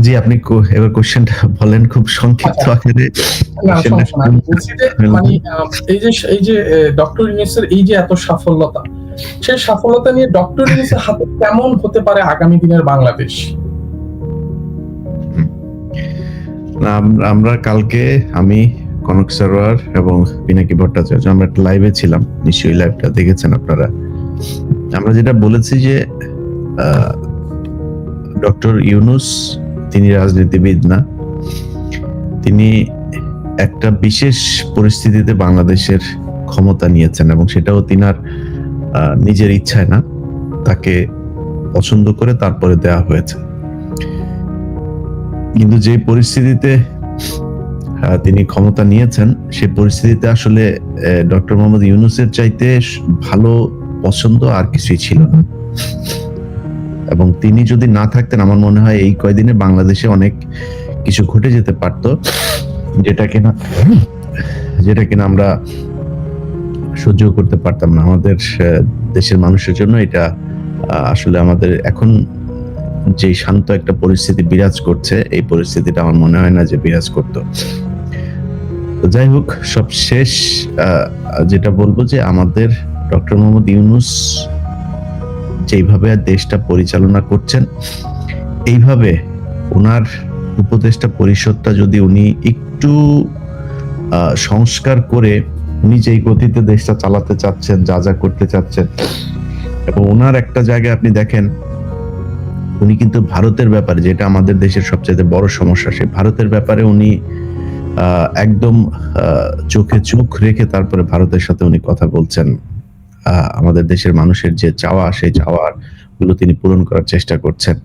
জি আপনি এবার কোশ্চেনটা বলেন খুব সংক্ষিপ্ত আচ্ছা। আকারে। মানে, এই যে এই যে ডক্টর ইউনিসের এই যে এত সাফল্যতা সেই সাফল্যতা নিয়ে ডক্টর ইউনিসের হাতে কেমন হতে পারে আগামী দিনের বাংলাদেশ? আমরা কালকে আমি কনক সরোয়ার এবং পিনাকি ভট্টাচার্য আমরা একটা লাইভে ছিলাম। নিশ্চয়ই লাইভটা দেখেছেন আপনারা। আমরা যেটা বলেছি যে ডক্টর ইউনুস তিনি রাজনীতিবিদ না। তিনি একটা বিশেষ পরিস্থিতিতে বাংলাদেশের ক্ষমতা নিয়েছেন এবং সেটাও তিনার নিজের ইচ্ছায় না। তাকে পছন্দ করে তারপরে দেওয়া হয়েছে। কিন্তু যে পরিস্থিতিতে তিনি ক্ষমতা নিয়েছেন সেই পরিস্থিতিতে আসলে ডক্টর মোহাম্মদ ইউনুসের চাইতে ভালো পছন্দ আর কিছুই ছিল না। এবং তিনি যদি না থাকতেন, আমার মনে হয় এই কয়দিনে বাংলাদেশে অনেক কিছু ঘটে যেতে পারতো, যেটা কিনা যেটা কিনা আমরা সহ্য করতে পারতাম না। আমাদের দেশের মানুষের জন্য এটা আসলে আমাদের এখন যে শান্ত একটা পরিস্থিতি বিরাজ করছে, এই পরিস্থিতিটা আমার মনে হয় না যে বিরাজ করতো। যাই হোক সব শেষ যেটা বলব যে আমাদের ডক্টর মোহাম্মদ ইউনুস যেইভাবে দেশটা পরিচালনা করছেন। এইভাবে ওনার উপদেষ্টা পরিষদটা যদি উনি একটু সংস্কার করে উনি যেই গতিতে দেশটা চালাতে চাচ্ছেন, যা যা করতে চাচ্ছেন, এবং ওনার একটা জায়গায় আপনি দেখেন, উনি কিন্তু ভারতের ব্যাপারে, যেটা আমাদের দেশের সবচেয়ে বড় সমস্যা, সেই ভারতের ব্যাপারে উনি একদম চোখে চোখ রেখে তারপরে ভারতের সাথে উনি কথা বলছেন। আমাদের দেশের মানুষের যে চাওয়া সেই চাওয়ারগুলো তিনি পূরণ করার চেষ্টা করছেন।